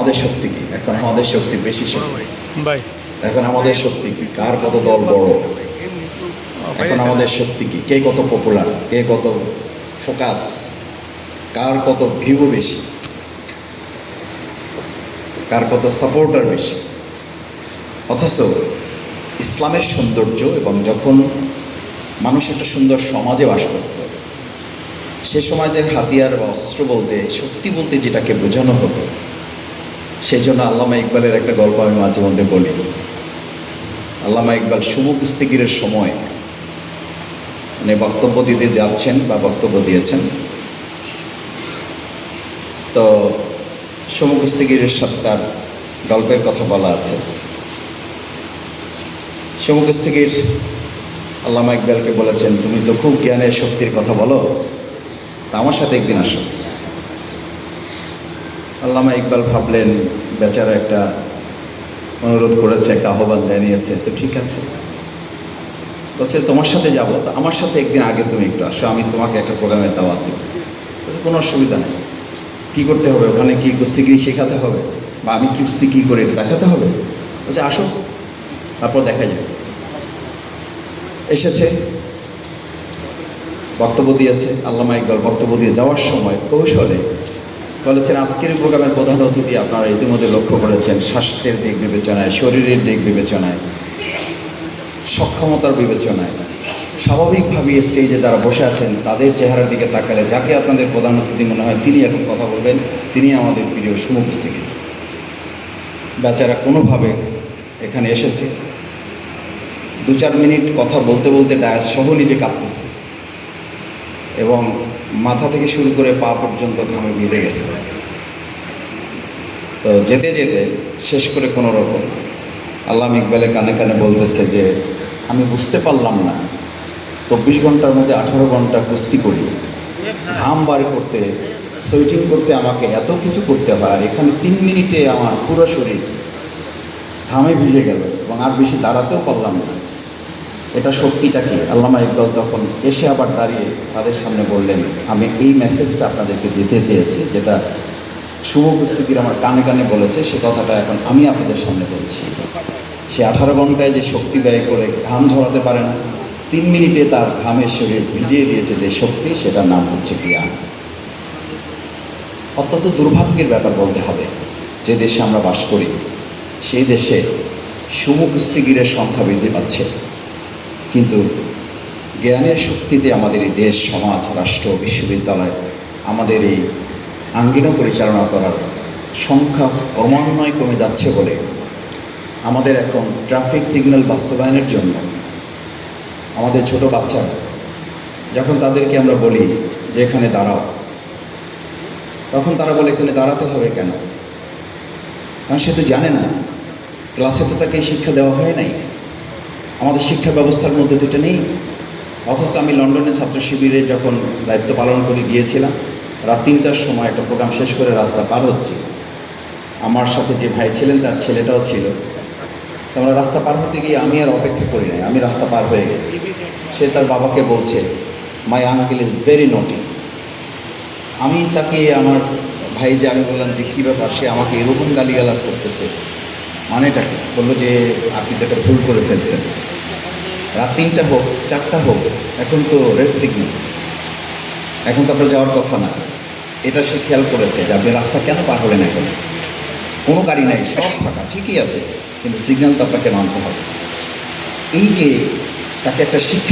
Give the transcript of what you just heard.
আমাদের শক্তি কি? এখন আমাদের শক্তি বেশি শক্তি। এখন আমাদের শক্তি কি? কার কত দল বড়? এখন আমাদের শক্তি কি? কে কত পপুলার কে কত ফোকাস কার কত ভিউ বেশি? কার কত সাপোর্টার বেশি? অথচ ইসলামের সৌন্দর্য এবং যখন মানুষ একটা সুন্দর সমাজে বাস করত সে সমাজের হাতিয়ার বা অস্ত্র বলতে শক্তি বলতে যেটাকে বোঝানো হতো সেই জন্য আল্লামা ইকবালের একটা গল্প আমি মাঝে মধ্যে বলি। আল্লামা ইকবাল শুভ কুস্তিগিরের সময় মানে বক্তব্য দিতে যাচ্ছেন বা বক্তব্য দিয়েছেন। তো শুভ কুস্তিগিরের সাথে তার গল্পের কথা বলা আছে। শুভ কুস্তিগির আল্লামা ইকবালকে বলেছেন, তুমি তো খুব জ্ঞানের শক্তির কথা বলো। তা আমার সাথে একদিন আসো। আল্লামা ইকবাল ভাবলেন, বেচারা একটা অনুরোধ করেছে, একটা আহ্বান জানিয়েছে, তো ঠিক আছে। বলছে, তোমার সাথে যাব, তো আমার সাথে একদিন আগে তুমি একটু আসো, আমি তোমাকে একটা প্রোগ্রামের দাওয়াত দেবো। বলছে, কোনো অসুবিধা নেই। কী করতে হবে? ওখানে কি কুস্তিগিরি শেখাতে হবে? বা আমি কুস্তি কী করে এটা দেখাতে হবে? বলছে, আসো, তারপর দেখা যাবে। এসেছে, বক্তব্য দিয়েছে, আল্লামা ইকবাল বক্তব্য দিয়ে যাওয়ার সময় কৌশলে বলেছেন, আজকের প্রোগ্রামের প্রধান অতিথি আপনারা ইতিমধ্যে লক্ষ্য করেছেন, স্বাস্থ্যের দিক বিবেচনায়, শরীরের দিক বিবেচনায়, সক্ষমতার বিবেচনায়। স্বাভাবিকভাবেই স্টেজে যারা বসে আছেন, তাদের চেহারার দিকে তাকালে যাকে আপনাদের প্রধান অতিথি মনে হয় তিনি এখন কথা বলবেন, তিনি আমাদের প্রিয় সুমুখস্থিতি বেচারা কোনোভাবে এখানে এসেছে। দু চার মিনিট কথা বলতে বলতে ডায়াস সহ নিজে কাঁপতেছে। এবং মাথা থেকে শুরু করে পা পর্যন্ত ঘামে ভিজে গেছে। তো যেতে যেতে শেষ করে কোনো রকম আল্লাহ ইকবালে কানে কানে বলতেছে যে, আমি বুঝতে পারলাম না। চব্বিশ ঘণ্টার মধ্যে আঠারো ঘণ্টা কুস্তি করি। ঘাম বার করতে সুইটিং করতে আমাকে এত কিছু করতে হয় আর এখানে তিন মিনিটে আমার পুরো শরীর ঘামে ভিজে গেল এবং আর বেশি দাঁড়াতেও পারলাম না। এটা সত্যিটা কি? আল্লামা ইকবাল তখন এসে আবার দাঁড়িয়ে তাদের সামনে বললেন, আমি এই মেসেজটা আপনাদেরকে দিতে চেয়েছি, যেটা শুভ উপস্থিতির আমার কানে কানে বলেছে, সে কথাটা এখন আমি আপনাদের সামনে বলছি। সে আঠারো ঘন্টায় যে শক্তি ব্যয় করে ঘাম ঝরাতে পারে না, তিন মিনিটে তার ঘামের শরীর ভিজিয়ে দিয়েছে যে শক্তি, সেটার নাম হচ্ছে জ্ঞান। অত্যন্ত দুর্ভাগ্যের ব্যাপার বলতে হবে, যে দেশে আমরা বাস করি, সেই দেশে শুভ কুস্তিগিরের সংখ্যা বৃদ্ধি পাচ্ছে। কিন্তু জ্ঞানের শক্তিতে আমাদের এই দেশ, সমাজ, রাষ্ট্র, বিশ্ববিদ্যালয় আমাদের এই আঙ্গিনা পরিচালনা করার সংখ্যা ক্রমান্বয়ে কমে যাচ্ছে বলে আমাদের এখন ট্রাফিক সিগন্যাল বাস্তবায়নের জন্য আমাদের ছোট বাচ্চারা, যখন তাদেরকে আমরা বলি যে এখানে দাঁড়াও, তখন তারা বলে, এখানে দাঁড়াতে হবে কেন? কারণ সে তো জানে না। ক্লাসে তো তাকে শিক্ষা দেওয়া হয় নাই। আমাদের শিক্ষা ব্যবস্থার মধ্যে এটা নেই। অথচ আমি লন্ডনে ছাত্র শিবিরে যখন দায়িত্ব পালন করে গিয়েছিলাম, রাত তিনটার সময় একটা প্রোগ্রাম শেষ করে রাস্তা পার হচ্ছি। আমার সাথে যে ভাই ছিলেন, তার ছেলেটাও ছিল। আমরা রাস্তা পার হতে গিয়ে আমি আর অপেক্ষা করি নাই, আমি রাস্তা পার হয়ে গেছি। সে তার বাবাকে বলছে মাই আঙ্কেল ইজ ভেরি নটি আমি তাকে আমার ভাই যে আমি বললাম যে, কী ব্যাপার? সে আমাকে এরকম গালিগালাজ করতেছে। মানেটা বলল যে, আপনি তো এটা ভুল করে ফেলছেন। রাত তিনটা হোক, চারটা হোক, এখন তো রেড সিগন্যাল এখন তো আপনার যাওয়ার কথা না। এটা সে খেয়াল করেছে যে আপনি রাস্তা কেন পার হলেন এখন? কোনো গাড়ি নাই, সব ফাঁকা, ঠিকই আছে, কিন্তু সিগন্যাল তো আপনাকে মানতে হবে। এই যে তাকে একটা শিক্ষা